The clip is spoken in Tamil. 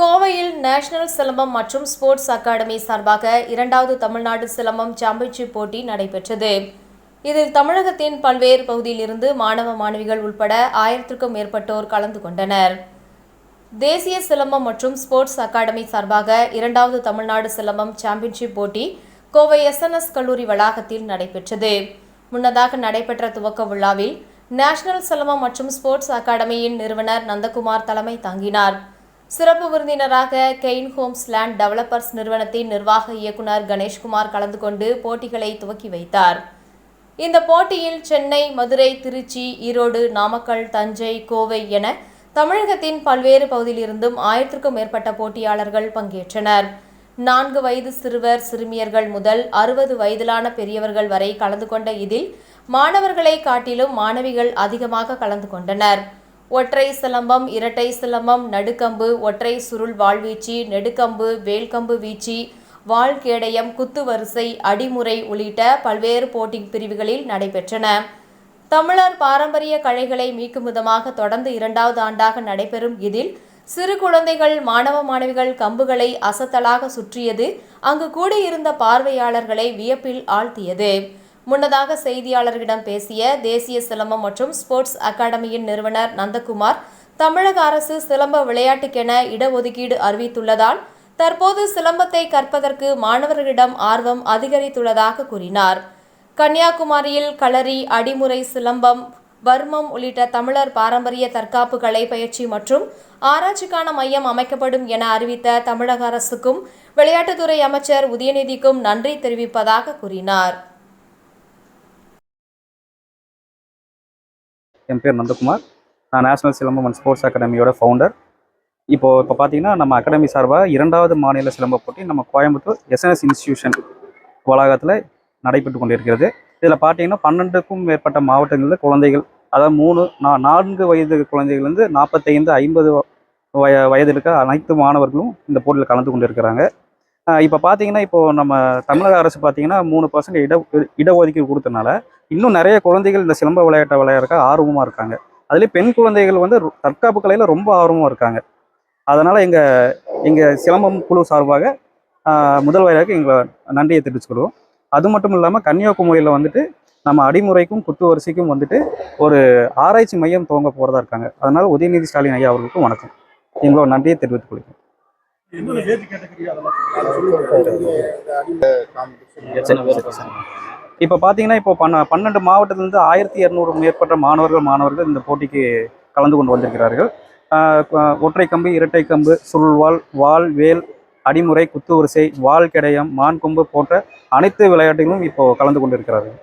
கோவையில் நேஷனல் சிலம்பம் மற்றும் ஸ்போர்ட்ஸ் அகாடமி சார்பாக இரண்டாவது தமிழ்நாடு சிலம்பம் சாம்பியன்ஷிப் போட்டி நடைபெற்றது. இதில் தமிழகத்தின் பல்வேறு பகுதியிலிருந்து மாணவ மாணவிகள் உள்பட ஆயிரத்திற்கும் மேற்பட்டோர் கலந்து கொண்டனர். தேசிய சிலம்பம் மற்றும் ஸ்போர்ட்ஸ் அகாடமி சார்பாக இரண்டாவது தமிழ்நாடு சிலம்பம் சாம்பியன்ஷிப் போட்டி கோவை எஸ்என்எஸ் கல்லூரி வளாகத்தில் நடைபெற்றது. முன்னதாக நடைபெற்ற துவக்க விழாவில் நேஷனல் சிலம்பம் மற்றும் ஸ்போர்ட்ஸ் அகாடமியின் நிறுவனர் நந்தகுமார் தலைமை தாங்கினார். சிறப்பு விருந்தினராக கெயின் ஹோம்ஸ் லேண்ட் டெவலப்பர்ஸ் நிறுவனத்தின் நிர்வாக இயக்குனர் கணேஷ்குமார் கலந்து கொண்டு போட்டிகளை துவக்கி வைத்தார். இந்த போட்டியில் சென்னை மதுரை திருச்சி ஈரோடு நாமக்கல் தஞ்சை கோவை என தமிழகத்தின் பல்வேறு பகுதியிலிருந்தும் ஆயிரத்திற்கும் மேற்பட்ட போட்டியாளர்கள் பங்கேற்றனர். நான்கு வயது சிறுவர் சிறுமியர்கள் முதல் அறுபது வயதிலான பெரியவர்கள் வரை கலந்து கொண்ட இதில் மாணவர்களை காட்டிலும் மாணவிகள் அதிகமாக கலந்து கொண்டனர். ஒற்றை சிலம்பம் இரட்டை சிலம்பம் நடுக்கம்பு ஒற்றை சுருள் வாழ்வீச்சு நெடுக்கம்பு வேல்கம்பு வீச்சு வாழ்கேடயம் குத்துவரிசை அடிமுறை உள்ளிட்ட பல்வேறு போட்டி பிரிவுகளில் நடைபெற்றன. தமிழர் பாரம்பரிய கலைகளை மீட்கும் விதமாக தொடர்ந்து இரண்டாவது ஆண்டாக நடைபெறும் இதில் சிறு குழந்தைகள் மாணவ மாணவிகள் கம்புகளை அசத்தலாக சுற்றியது அங்கு கூடியிருந்த பார்வையாளர்களை வியப்பில் ஆழ்த்தியது. முன்னதாக செய்தியாளர்களிடம் பேசிய தேசிய சிலம்பம் மற்றும் ஸ்போர்ட்ஸ் அகாடமியின் நிறுவனர் நந்தகுமார் தமிழக அரசு சிலம்ப விளையாட்டுக்கென இடஒதுக்கீடு அறிவித்துள்ளதால் தற்போது சிலம்பத்தை கற்பதற்கு மாணவர்களிடம் ஆர்வம் அதிகரித்துள்ளதாக கூறினார். கன்னியாகுமரியில் களரி அடிமுறை சிலம்பம் வர்மம் உள்ளிட்ட தமிழர் பாரம்பரிய தற்காப்பு கலை பயிற்சி மற்றும் ஆராய்ச்சிக்கான மையம் அமைக்கப்படும் என அறிவித்த தமிழக அரசுக்கும் விளையாட்டுத்துறை அமைச்சர் உதயநிதிக்கும் நன்றி தெரிவிப்பதாக கூறினார். என் பேர் நந்தகுமார். நான் நேஷனல் சிலம்பம் அண்ட் ஸ்போர்ட்ஸ் அகாடமியோட ஃபவுண்டர் இப்போது இப்போ பார்த்தீங்கன்னா நம்ம அகாடமி சார்பாக இரண்டாவது மாநில சிலம்ப போட்டி நம்ம கோயம்புத்தூர் எஸ்என்எஸ் இன்ஸ்டியூஷன் வளாகத்தில் நடைபெற்று கொண்டிருக்கிறது. இதில் பார்த்தீங்கன்னா பன்னெண்டுக்கும் மேற்பட்ட மாவட்டங்களில் குழந்தைகள் அதாவது மூணு நா நான்கு வயது குழந்தைகள்லேருந்து நாற்பத்தைந்து ஐம்பது வய வயது இருக்க அனைத்து மாணவர்களும் இந்த போட்டியில் கலந்து கொண்டு இருக்கிறாங்க இப்போ பார்த்தீங்கன்னா இப்போது நம்ம தமிழக அரசு பார்த்தீங்கன்னா மூணு பர்சன்ட் இட இடஒதுக்கீடு கொடுத்தனால இன்னும் நிறைய குழந்தைகள் இந்த சிலம்ப விளையாட்டை விளையாடுறக்க ஆர்வமாக இருக்காங்க. அதுலேயும் பெண் குழந்தைகள் வந்து தற்காப்பு கலையில் ரொம்ப ஆர்வமாக இருக்காங்க. அதனால் எங்கள் எங்கள் சிலம்பம் குழு சார்பாக முதல்வராக எங்களை நன்றியை தெரிவிச்சுக்கிறோம் அது மட்டும் இல்லாமல் கன்னியாகுமரியில் வந்துட்டு நம்ம அடிமுறைக்கும் குத்து வரிசைக்கும் வந்துட்டு ஒரு ஆராய்ச்சி மையம் துவங்க போகிறதா இருக்காங்க. அதனால் உதயநிதி ஸ்டாலின் ஐயா அவர்களுக்கும் வணக்கம். எங்களோட நன்றியை தெரிவித்துக் கொள்கிறேன் இப்போ பார்த்தீங்கன்னா இப்போ பன்ன பன்னெண்டு மாவட்டத்திலிருந்து ஆயிரத்தி இரநூறு மேற்பட்ட மாணவர்கள் மாணவர்கள் இந்த போட்டிக்கு கலந்து கொண்டு வந்திருக்கிறார்கள். ஒற்றை கம்பு இரட்டை கம்பு சுருள்வாள் வாள் வேல் அடிமுறை குத்து வரிசை வாள் கிடையம் மான் கொம்பு போன்ற அனைத்து விளையாட்டுகளும் இப்போ கலந்து கொண்டிருக்கிறார்கள்.